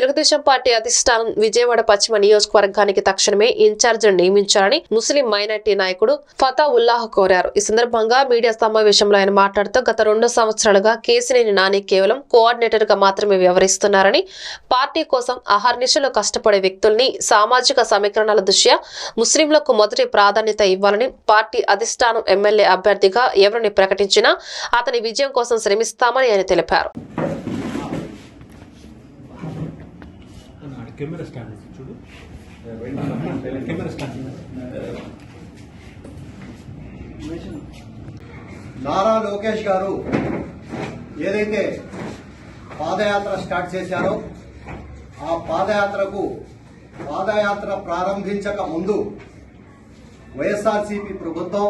Telugu Desam party అధిష్టానం విజయవాడ పశ్చిమ నియోజకవర్గానికి తక్షణమే ఇన్ఛార్జిని నియమించాలని ముస్లిం మైనార్టీ నాయకుడు ఫతా ఉల్లాహ్ కోరారు. ఈ సందర్భంగా మీడియా సమావేశంలో ఆయన మాట్లాడుతూ గత రెండు సంవత్సరాలుగా కేసినేని నాని కేవలం కోఆర్డినేటర్గా మాత్రమే వ్యవహరిస్తున్నారని పార్టీ కోసం అహర్నిశలు కష్టపడే వ్యక్తుల్ని సామాజిక సమీకరణల దృష్ట్యా ముస్లింలకు మొదటి ప్రాధాన్యత ఇవ్వాలని పార్టీ అధిష్టానం ఎమ్మెల్యే అభ్యర్థిగా ఎవరిని ప్రకటించినా అతని విజయం కోసం శ్రమిస్తామని ఆయన తెలిపారు. కెమెరా స్టాండ్ చూడు. కెమెరా స్టాండ్ నారా లోకేష్ గారు ఏదైతే పాదయాత్ర స్టార్ట్ చేశారో ఆ పాదయాత్రకు పాదయాత్ర ప్రారంభించక ముందు వైఎస్ఆర్సీపీ ప్రభుత్వం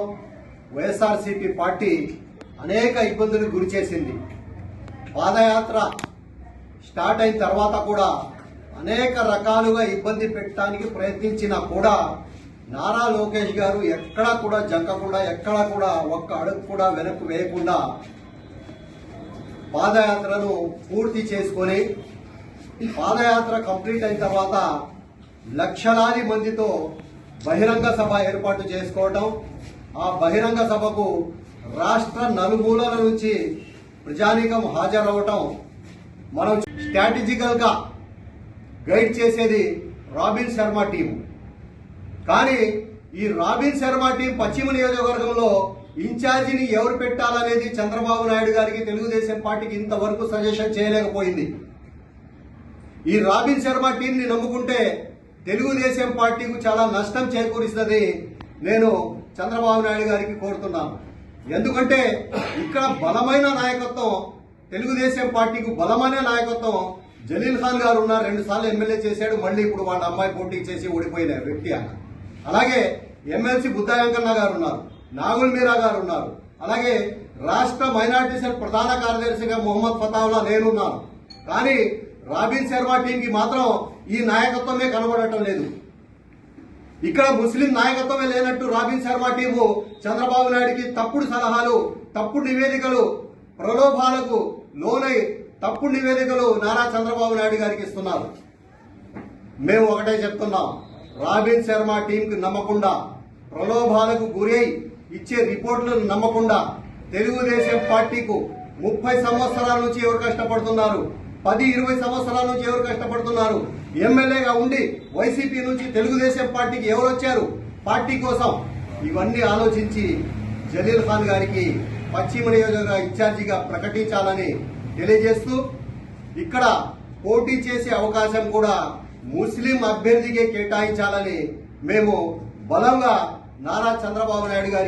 వైఎస్ఆర్సీపీ పార్టీ అనేక ఇబ్బందులకు గురి చేసింది. పాదయాత్ర స్టార్ట్ అయిన తర్వాత కూడా అనేక రకాలుగా ఇబ్బంది పెట్టడానికి ప్రయత్నించినా కూడా నారా లోకేష్ గారు ఎక్కడా కూడా జంకకుండా ఎక్కడా కూడా ఒక్క అడుగు కూడా వెనక్కు వేయకుండా పాదయాత్రను పూర్తి చేసుకొని పాదయాత్ర కంప్లీట్ అయిన తర్వాత లక్షలాది మందితో బహిరంగ సభ ఏర్పాటు చేసుకోవటం ఆ బహిరంగ సభకు రాష్ట్ర నలుమూలల నుంచి ప్రజానీకం హాజరవటం మనం స్ట్రాటజికల్గా గైడ్ చేసేది రాబిన్ శర్మ టీం. కానీ ఈ రాబిన్ శర్మ టీం పశ్చిమ నియోజకవర్గంలో ఇన్ఛార్జిని ఎవరు పెట్టాలనేది చంద్రబాబు నాయుడు గారికి తెలుగుదేశం పార్టీకి ఇంతవరకు సజెషన్ చేయలేకపోయింది. ఈ రాబిన్ శర్మ టీంని నమ్ముకుంటే తెలుగుదేశం పార్టీకి చాలా నష్టం చేకూరుస్తుంది నేను చంద్రబాబు నాయుడు గారికి కోరుతున్నాను. ఎందుకంటే ఇక్కడ బలమైన నాయకత్వం తెలుగుదేశం పార్టీకి బలమైన నాయకత్వం జలీల్ ఖాన్ గారు ఉన్నారు రెండు సార్లు ఎమ్మెల్యే చేశాడు మళ్ళీ ఇప్పుడు వాళ్ళ అమ్మాయి పోటీ చేసి ఓడిపోయిన వ్యక్తి ఆయన. అలాగే ఎమ్మెల్సీ బుద్ధాయంకన్న గారు ఉన్నారు నాగుల్ మీరా గారు ఉన్నారు అలాగే రాష్ట్ర మైనార్టీ సెల్ ప్రధాన కార్యదర్శిగా మొహమ్మద్ ఫతావులా నేనున్నాను కానీ రాబిన్ శర్మ టీంకి మాత్రం ఈ నాయకత్వమే కనబడటం లేదు. ఇక్కడ ముస్లిం నాయకత్వమే లేనట్టు రాబిన్ శర్మ టీము చంద్రబాబు నాయుడికి తప్పుడు సలహాలు తప్పుడు నివేదికలు ప్రలోభాలకు లోనై తప్పుడు నివేదికలు నారా చంద్రబాబు నాయుడు గారికి ఇస్తున్నారు మేము ఒకటే చెప్తున్నాం. రాబిన్ శర్మ టీంకి నమ్మకుండా ప్రలోభాలకు గురై ఇచ్చే రిపోర్టులను నమ్మకుండా తెలుగుదేశం పార్టీకు ముప్పై సంవత్సరాల నుంచి ఎవరు కష్టపడుతున్నారు? పది ఇరవై సంవత్సరాల నుంచి ఎవరు కష్టపడుతున్నారు? ఎమ్మెల్యేగా ఉండి వైసీపీ నుంచి తెలుగుదేశం పార్టీకి ఎవరు వచ్చారు? పార్టీ కోసం ఇవన్నీ ఆలోచించి జలీల్ ఖాన్ గారికి పశ్చిమ నియోజకవర్గ ఇన్ఛార్జిగా ప్రకటించాలని తెలియజేస్తూ ఇక్కడ పోటీ చేసే అవకాశం కూడా ముస్లిం అభ్యర్థికే కేటాయించాలని మేము బలంగా నారా చంద్రబాబు నాయుడు గారి